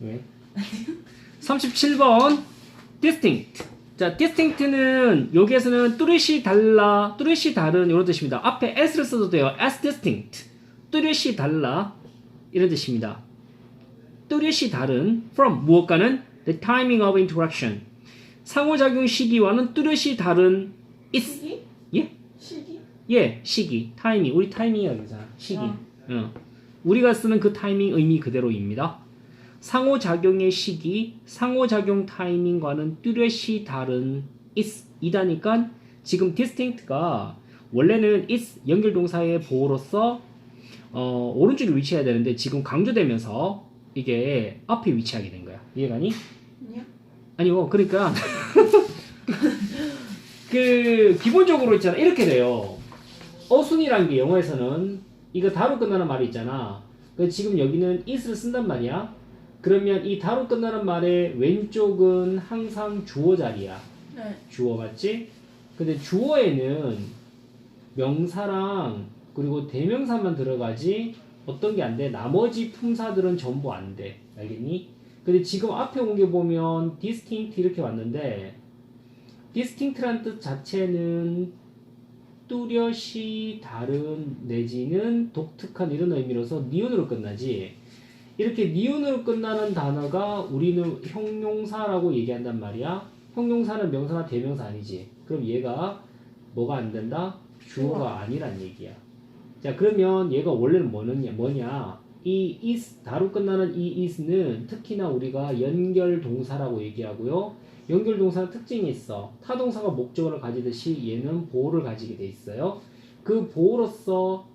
왜? 37번 distinct. 자, distinct는 여기에서는 뚜렷이 달라, 뚜렷이 다른 이런 뜻입니다. 앞에 s를 써도 돼요. as distinct. 뚜렷이 달라 이런 뜻입니다. 뚜렷이 다른 from 무엇과는 the timing of interaction. 상호작용 시기와는 뚜렷이 다른 is 시기? 예? 시기? 예, 시기, 타이밍. 우리 타이밍이라 그러잖아. 시기. 아. 어. 우리가 쓰는 그 타이밍 의미 그대로입니다. 상호작용의 시기, 상호작용 타이밍과는 뚜렷이 다른 is 이다니까 지금 distinct가 원래는 is 연결동사의 보호로서 어, 오른쪽에 위치해야 되는데 지금 강조되면서 이게 앞에 위치하게 된 거야. 이해가니? 아니요. 아니요, 그러니까 그 기본적으로 있잖아 이렇게 돼요. 어순이라는 게 영어에서는 이거 다로 끝나는 말이 있잖아. 그 지금 여기는 is를 쓴단 말이야. 그러면 이 다로 끝나는 말의 왼쪽은 항상 주어 자리야. 네. 주어 맞지? 근데 주어에는 명사랑 그리고 대명사만 들어가지 어떤 게 안 돼? 나머지 품사들은 전부 안 돼. 알겠니? 근데 지금 앞에 온 게 보면 distinct 이렇게 왔는데 distinct란 뜻 자체는 뚜렷이 다른 내지는 독특한 이런 의미로서 니은으로 끝나지 이렇게 니은으로 끝나는 단어가 우리는 형용사라고 얘기한단 말이야. 형용사는 명사나 대명사 아니지. 그럼 얘가 뭐가 안 된다? 주어가 아니란 얘기야. 자 그러면 얘가 원래는 뭐냐 뭐냐? 이 is 다로 끝나는 이 is는 특히나 우리가 연결 동사라고 얘기하고요. 연결 동사는 특징이 있어. 타동사가 목적어를 가지듯이 얘는 보호를 가지게 돼 있어요. 그 보호로서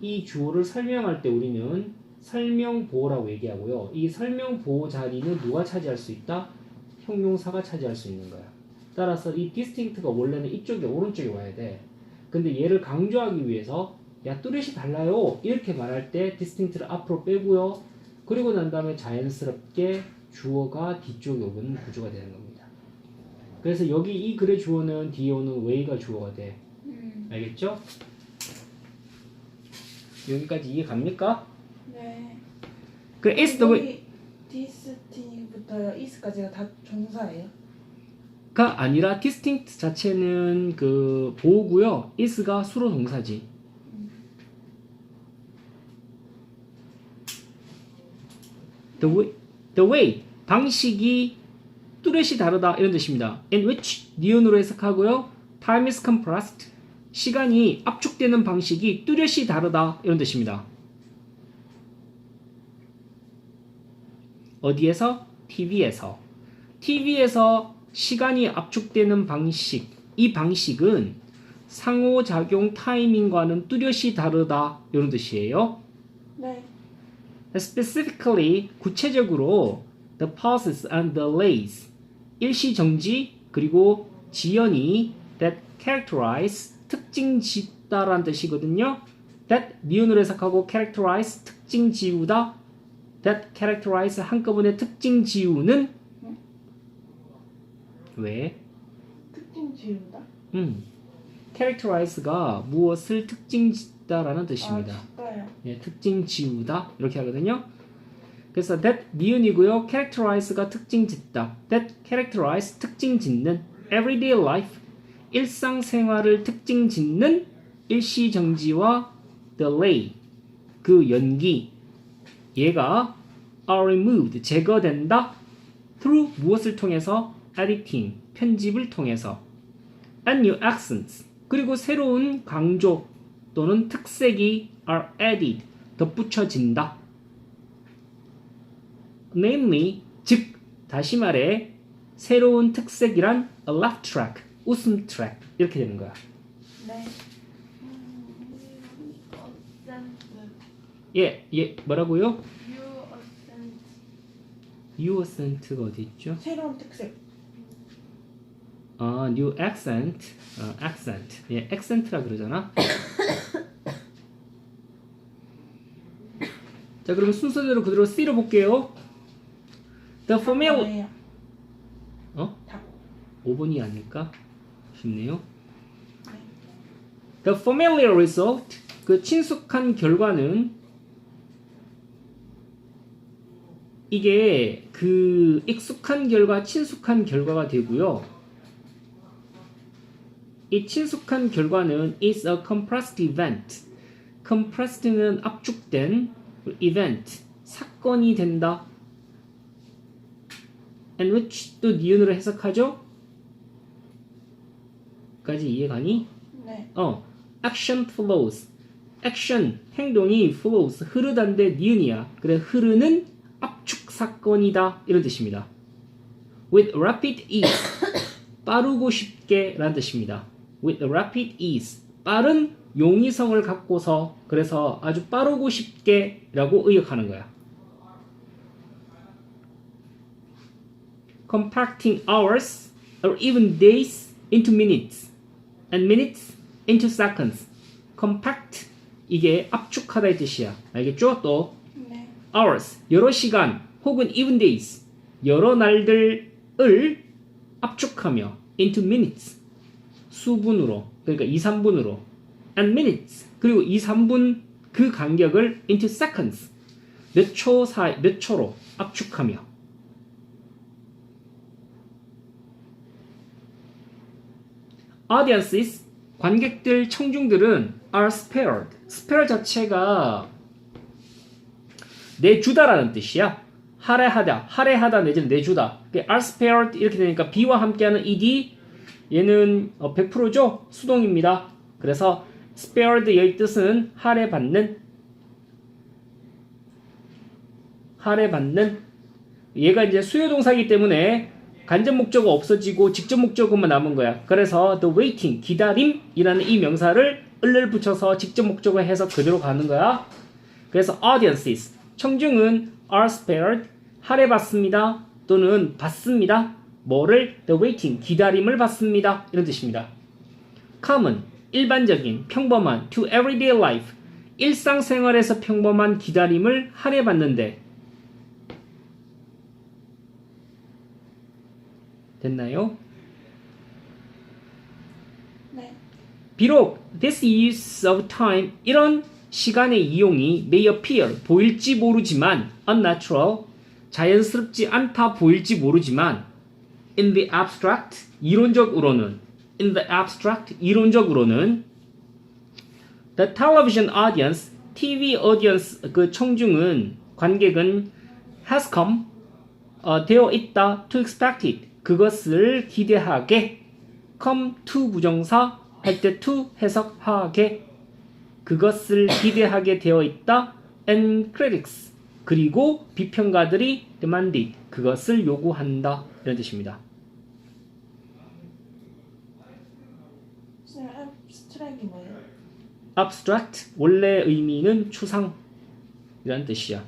이 주어를 설명할 때 우리는 설명 보호라고 얘기하고요 이 설명 보호 자리는 누가 차지할 수 있다? 형용사가 차지할 수 있는 거야 따라서 이 distinct가 원래는 이쪽에 오른쪽에 와야 돼 근데 얘를 강조하기 위해서 야 뚜렷이 달라요 이렇게 말할 때 distinct를 앞으로 빼고요 그리고 난 다음에 자연스럽게 주어가 뒤쪽에 오는 구조가 되는 겁니다 그래서 여기 이 글의 주어는 뒤에 오는 way가 주어가 돼 음. 알겠죠? 여기까지 이해 갑니까? 네. 그 is the way 디스팅부터 is까지가 다 종사예요? 가 아니라 distinct 자체는 그 보호고요. Is가 수로 동사지. the way, the way. 방식이 뚜렷이 다르다. 이런 뜻입니다. in which 니은으로 해석하고요. time is compressed. 시간이 압축되는 방식이 뚜렷이 다르다. 이런 뜻입니다 어디에서? TV에서 TV에서 시간이 압축되는 방식, 이 방식은 상호작용 타이밍과는 뚜렷이 다르다 이런 뜻이에요. 네. Specifically, 구체적으로 the pauses and delays, 일시 정지 그리고 지연이 that characterize 특징 짓다라는 뜻이거든요. that 니은으로 해석하고 characterize 특징 지우다 that characterize 한꺼번에 특징 지우는 왜? 특징 지운다? 음, characterize가 무엇을 특징 짓다라는 뜻입니다. 아? 예, 특징 지우다 이렇게 하거든요. 그래서 that 니은이고요. characterize가 특징 짓다. that characterize 특징 짓는 everyday life 일상생활을 특징 짓는 일시정지와 delay 그 연기 얘가 are removed 제거된다 through 무엇을 통해서 editing 편집을 통해서 and new accents 그리고 새로운 강조 또는 특색이 are added 덧붙여진다. namely 즉 다시 말해 새로운 특색이란 a laugh track 웃음 트랙 이렇게 되는 거야. 네. 음, 어센트. 예, 예, 뭐라고요? new accent가 어디 있죠? 새로운 특색. 아, new accent, 어, accent, 예, accent라 그러잖아. 자, 그러면 순서대로 그대로 C로 볼게요. The familiar, 뭐예요? 어? 답. 5번이 아닐까 싶네요. The familiar result, 그 친숙한 결과는 이게 그 익숙한 결과, 친숙한 결과가 되고요. 이 친숙한 결과는 is a compressed event. compressed는 압축된 event, 사건이 된다. and which 또 니은으로 해석하죠? 까지 이해가니? 네. 어, action flows. action, 행동이 flows, 흐르다인데 니은이야. 그래, 흐르는 사건이다. 이런 뜻입니다. with rapid ease. 빠르고 쉽게 라는 뜻입니다. with rapid ease. 빠른 용이성을 갖고서 그래서 아주 빠르고 쉽게 라고 의역하는 거야. compacting hours or even days into minutes and minutes into seconds. compact 이게 압축하다 이 뜻이야. 알겠죠? 또 네. hours 여러 시간 혹은 even days 여러 날들을 압축하며 into minutes 수분으로 그러니까 2, 3분으로 and minutes 그리고 2, 3분 그 간격을 into seconds 몇 초 사이 몇 초로 압축하며 audiences 관객들 청중들은 are spared spare 자체가 내 주다라는 뜻이야. 할애하다, 할애하다 내지는 내주다. 그 are spared 이렇게 되니까 be와 함께하는 ed 얘는 어, 100%죠 수동입니다. 그래서 spared 의 뜻은 할애받는, 할애받는. 얘가 이제 수요 동사이기 때문에 간접 목적어 없어지고 직접 목적어만 남은 거야. 그래서 the waiting 기다림이라는 이 명사를 을을 붙여서 직접 목적어 해서 그대로 가는 거야. 그래서 audiences 청중은 are spared 할애받습니다 또는 받습니다. 뭐를 the waiting 기다림을 받습니다 이런 뜻입니다. common 일반적인 평범한 to everyday life 일상생활에서 평범한 기다림을 할애받는데 됐나요? 네. 비록 this use of time 이런 시간의 이용이 may appear 보일지 모르지만 unnatural 자연스럽지 않다 보일지 모르지만 in the abstract 이론적으로는 in the abstract 이론적으로는 the television audience TV audience 그 청중은 관객은 has come 어, 되어 있다 to expect it 그것을 기대하게 come to 부정사 할 때 to 해석하게 그것을 기대하게 되어 있다 and critics 그리고 비평가들이 demanded 그것을 요구한다 이런 뜻입니다. 선생님 abstract이 뭐예요? abstract 원래 의미는 추상이라는 뜻이야.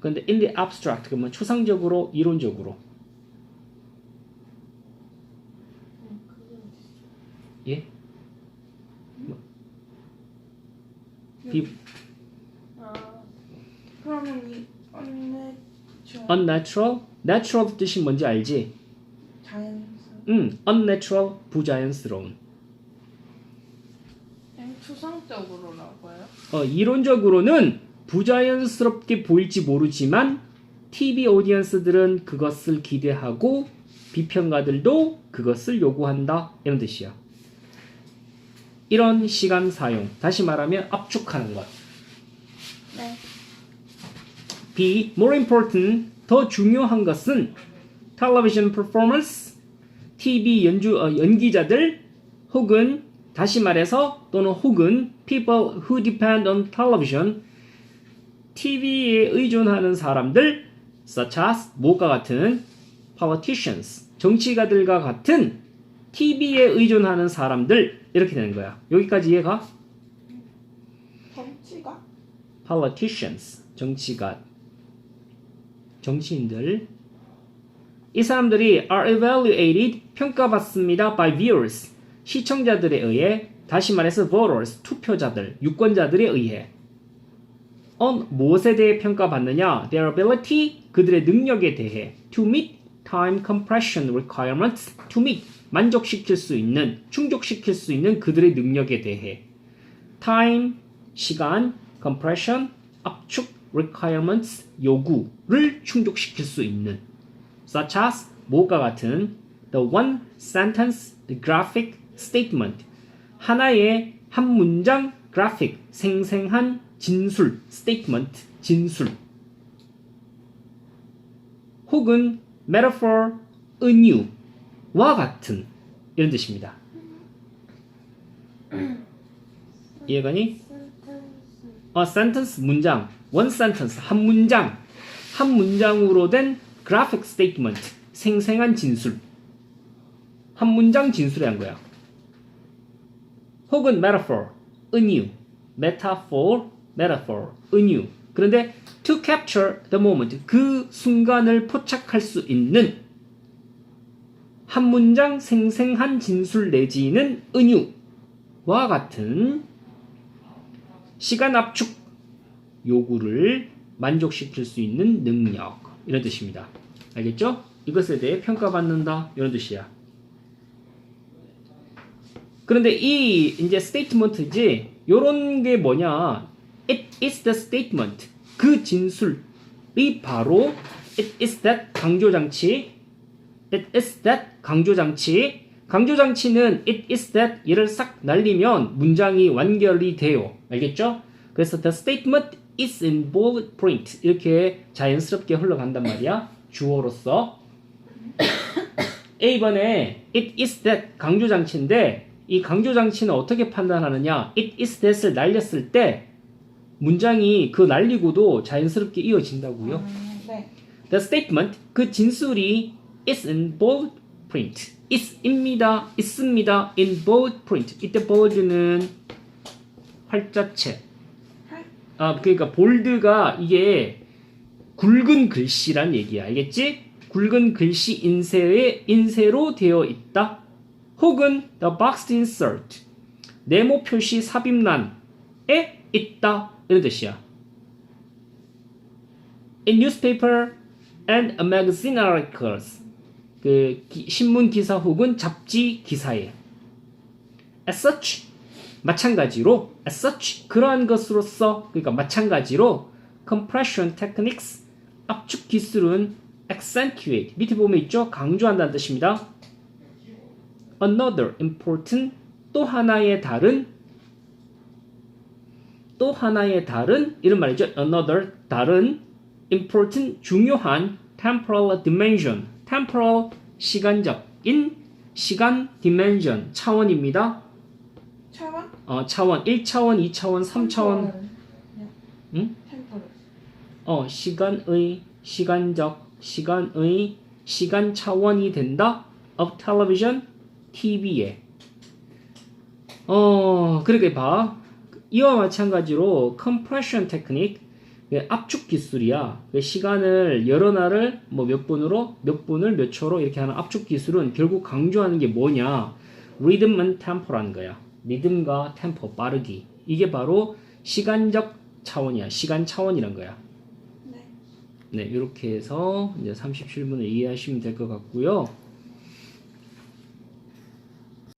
그런데 in the abstract 그러면 추상적으로 이론적으로 예? 비, 아. 그러면 이 언네 저 unnatural natural 뜻이 뭔지 알지? 자연스러운 음, unnatural 부자연스러운 그냥 추상적으로라고요? 어, 이론적으로는 부자연스럽게 보일지 모르지만 TV 오디언스들은 그것을 기대하고 비평가들도 그것을 요구한다 이런 뜻이야. 이런 시간 사용 다시 말하면 압축하는 것. 네. B. More important 더 중요한 것은 television performance TV 연주 어, 연기자들 혹은 다시 말해서 또는 혹은 people who depend on television TV에 의존하는 사람들 such as 뭐가 같은 politicians 정치가들과 같은 TV에 의존하는 사람들 이렇게 되는 거야. 여기까지 이해가? 정치가? politicians 정치가 정치인들 이 사람들이 are evaluated 평가받습니다 by viewers 시청자들에 의해 다시 말해서 voters 투표자들 유권자들에 의해 on 무엇에 대해 평가받느냐 their ability 그들의 능력에 대해 to meet time compression requirements to meet 만족시킬 수 있는 충족시킬 수 있는 그들의 능력에 대해 time 시간 compression 압축 requirements 요구를 충족시킬 수 있는 such as 뭐가 같은 the one sentence graphic statement 하나의 한 문장 graphic 생생한 진술 statement 진술 혹은 metaphor 은유와 같은 이런 뜻입니다. 이해가니? 어, sentence 문장, one sentence 한 문장, 한 문장으로 된 graphic statement 생생한 진술, 한 문장 진술에 한 거야. 혹은 metaphor 은유, metaphor, metaphor 은유. 그런데 to capture the moment 그 순간을 포착할 수 있는 한 문장 생생한 진술 내지는 은유와 같은 시간 압축 요구를 만족시킬 수 있는 능력 이런 뜻입니다. 알겠죠? 이것에 대해 평가받는다 이런 뜻이야. 그런데 이 이제 스테이트먼트지 요런 게 뭐냐? It is the statement. 그 진술이 바로 it is that 강조 장치. It is that 강조 장치. 강조 장치는 it is that 얘를 싹 날리면 문장이 완결이 돼요. 알겠죠? 그래서 the statement is in bold print 이렇게 자연스럽게 흘러간단 말이야. 주어로서. A번에 it is that 강조 장치인데 이 강조 장치는 어떻게 판단하느냐? it is that을 날렸을 때 문장이 그 날리고도 자연스럽게 이어진다고요. 음, 네. The statement 그 진술이 is in bold print. is입니다. 있습니다. in bold print. 이때 bold는 활자체. 활- 아 그러니까 볼드가 이게 굵은 글씨란 얘기야. 알겠지? 굵은 글씨 인쇄에 인쇄로 되어 있다. 혹은 the boxed insert 네모 표시 삽입란에 있다 이런 뜻이야. In newspaper and magazine articles 그 기- 신문 기사 혹은 잡지 기사에 as such 마찬가지로 as such 그러한 것으로서 그러니까 마찬가지로 compression techniques 압축 기술은 accentuate 밑에 보면 있죠 강조한다는 뜻입니다. another important 또 하나의 다른 또 하나의 다른 이런 말이죠. another 다른 important 중요한 temporal dimension temporal 시간적인 시간 dimension 차원입니다. 차원? 어, 차원. 1차원, 2차원, 3차원. 응? 템포럴. 어, 시간의 시간적 시간의 시간 차원이 된다? Of television TV에. 어 그렇게 봐. 이와 마찬가지로 compression technique 그 압축 기술이야. 그 시간을 여러 날을 뭐 몇 분으로 몇 분을 몇 초로 이렇게 하는 압축 기술은 결국 강조하는 게 뭐냐? Rhythm and tempo라는 거야 리듬과 템포 빠르기 이게 바로 시간적 차원이야 시간 차원이란 거야 네. 네, 이렇게 해서 이제 37분을 이해하시면 될 것 같고요.